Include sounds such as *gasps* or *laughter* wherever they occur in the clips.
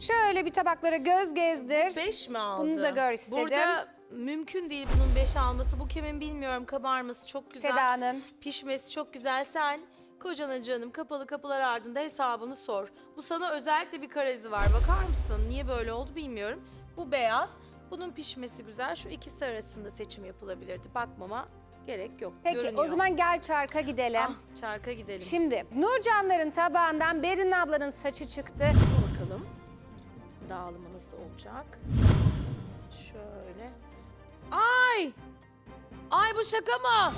Şöyle bir tabaklara göz gezdir. 5 mi aldı? Bunu da gör istedim. Burada mümkün değil bunun 5 alması. Bu kimin bilmiyorum kabarması çok güzel. Seda'nın. Pişmesi çok güzel. Sen kocana canım kapalı kapılar ardında hesabını sor. Bu sana özellikle bir karezi var. Bakar mısın? Niye böyle oldu bilmiyorum. Bu beyaz. Bunun pişmesi güzel. Şu ikisi arasında seçim yapılabilirdi. Bakmama gerek yok. Peki Görünüyor. o zaman gel çarka gidelim. Ah, çarka gidelim. Şimdi Nurcanların tabağından Berin ablanın saçı çıktı. bakalım. Dağılımı nasıl olacak? Şöyle. Ay! Ay bu şaka mı?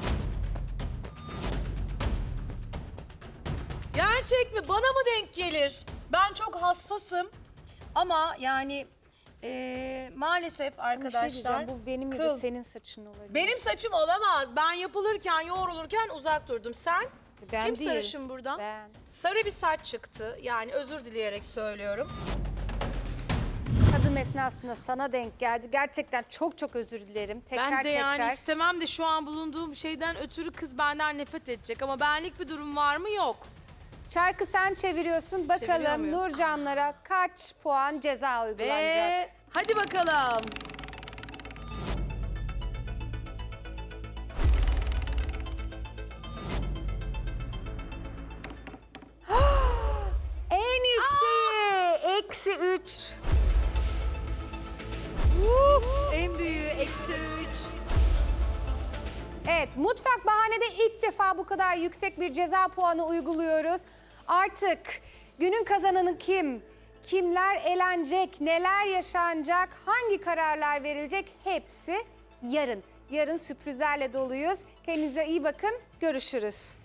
Gerçek mi? Bana mı denk gelir? Ben çok hassasım. Ama yani eee, maalesef Bir şey arkadaşlar. diyeceğim, bu benim ya da kıl. senin saçın olacak. Benim saçım olamaz. Ben yapılırken, yoğrulurken uzak durdum. Sen? Ben Kim değil. sarışın burada? Ben. Sarı bir saç çıktı. Yani özür dileyerek söylüyorum esnasında sana denk geldi. Gerçekten çok çok özür dilerim. Tekrar tekrar. ben de tekrar. yani istemem de şu an bulunduğum şeyden ötürü kız benden nefret edecek. Ama benlik bir durum var mı? Yok. Çarkı sen çeviriyorsun. Bakalım Nurcanlara kaç puan ceza uygulanacak? Ve hadi bakalım. *gasps* En yükseği eksi 3. Evet, mutfak bahanede ilk defa bu kadar yüksek bir ceza puanı uyguluyoruz. Artık günün kazananı kim? Kimler elenecek? Neler yaşanacak? Hangi kararlar verilecek? Hepsi yarın. Yarın sürprizlerle doluyuz. Kendinize iyi bakın. Görüşürüz.